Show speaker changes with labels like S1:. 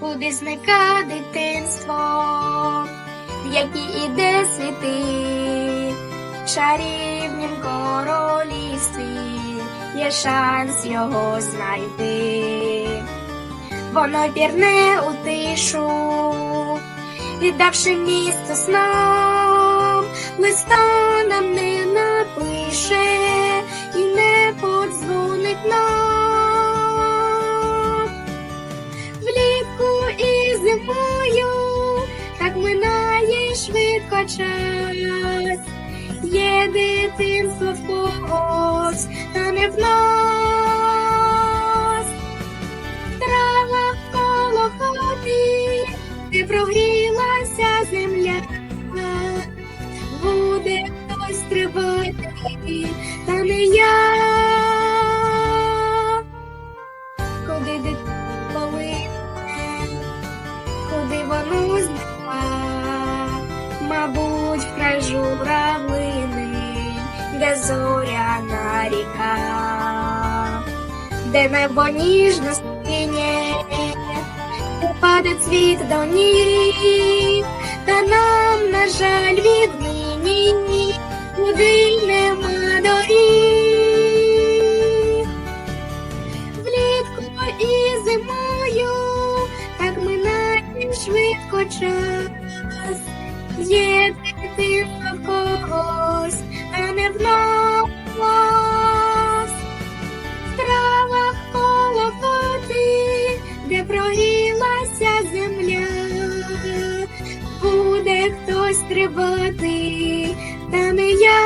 S1: куди зникає дитинство, які іде світи, в чарівнім королівстві є шанс його знайти. Воно пірне у тишу, віддавши місто снам, листа нам не швидко час. Є дитинство в когось, та не в нас. Трава коло хати, де прогрілася земля. Буде хтось тривати, та не я. край журавлини, де зоряна ріка, де небо ніжно спині, де паде цвіт до ніг, та нам, на жаль, віднині куди нема доріг. Влітку і зимою так минає швидко час є в когось, а не в нас. В травах коло води, де прогрілася земля, буде хтось стрибати, та не я.